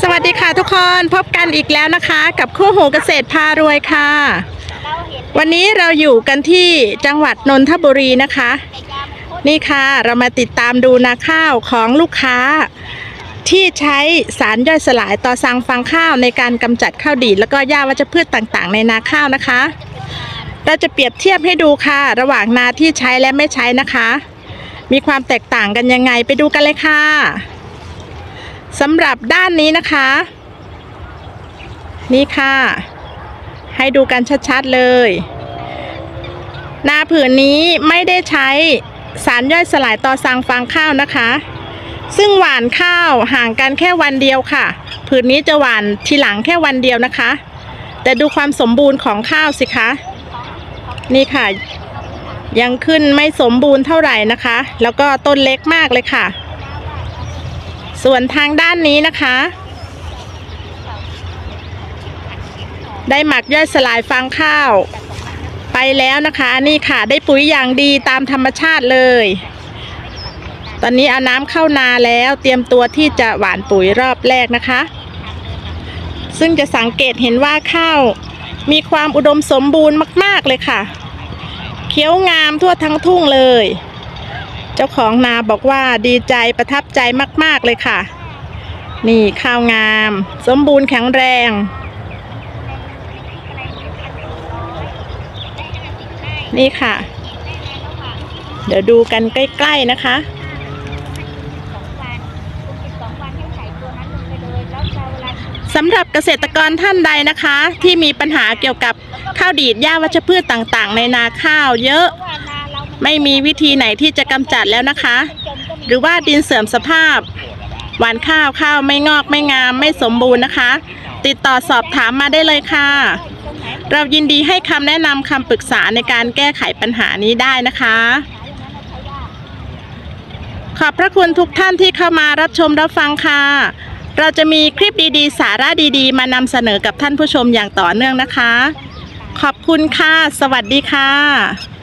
สวัสดีค่ะทุกคนพบกันอีกแล้วนะคะ กับคู่หูเกษตรพารวยค่ะ วันนี้เราอยู่กันที่จังหวัดนนทบุรีนะคะ นี่ค่ะเรามาติดตามดูนาข้าวของลูกค้า ที่ใช้สารย่อยสลายต่อสังฟางข้าวในการกำจัดข้าวดีดแล้วก็หญ้าวัชพืชต่างๆ ในนาข้าวนะคะ เราจะเปรียบเทียบให้ดูค่ะ ระหว่างนาที่ใช้และไม่ใช้นะคะ มีความแตกต่างกันยังไงไปดูกันเลยค่ะ สำหรับด้านนี้นะคะ นี่ค่ะ ให้ดูกันชัดๆเลย นาผืนนี้ไม่ได้ใช้สารย่อยสลายต่อสังฟางข้าวนะคะ ซึ่งหวานข้าวห่างกันแค่วันเดียวค่ะ ผืนนี้จะหวานทีหลังแค่วันเดียวนะคะ แต่ดูความสมบูรณ์ของข้าวสิคะ นี่ค่ะ ยังขึ้นไม่สมบูรณ์เท่าไหร่นะคะ แล้วก็ต้นเล็กมากเลยค่ะ ส่วนทางด้านนี้นะคะ ได้หมักย่อยสลายฟางข้าว ไปแล้วนะคะ นี่ค่ะ ได้ปุ๋ยอย่างดีตามธรรมชาติเลย ตอนนี้เอาน้ำเข้านาแล้วเตรียมตัวที่จะหว่านปุ๋ยรอบแรกนะคะ ซึ่งจะสังเกตเห็นว่าข้าวมีความอุดมสมบูรณ์มาก ๆ เลยค่ะ เขียวงามทั่วทั้งทุ่งเลย เจ้าของนาบอกว่าดีใจประทับใจมาก ๆ เลยค่ะ นี่ข้าวงาม สมบูรณ์แข็งแรง นี่ค่ะ เดี๋ยวดูกันใกล้ ๆ นะคะสำหรับเกษตรกรท่านใดนะคะ ที่มีปัญหาเกี่ยวกับข้าวดีดหญ้าวัชพืชต่างๆ ในนาข้าวเยอะ ไม่มีวิธีไหนที่จะกำจัดแล้วนะคะ หรือว่าดินเสื่อมสภาพ หวานข้าวข้าวไม่งอกไม่งามไม่สมบูรณ์นะคะ ติดต่อสอบถามมาได้เลยค่ะ เรายินดีให้คำแนะนำคำปรึกษาในการแก้ไขปัญหานี้ได้นะคะ ขอบพระคุณทุกท่านที่เข้ามารับชมรับฟังค่ะ เราจะมีคลิปดีๆ สาระดีๆ มานำเสนอกับท่านผู้ชมอย่างต่อเนื่องนะคะ ขอบคุณค่ะ สวัสดีค่ะ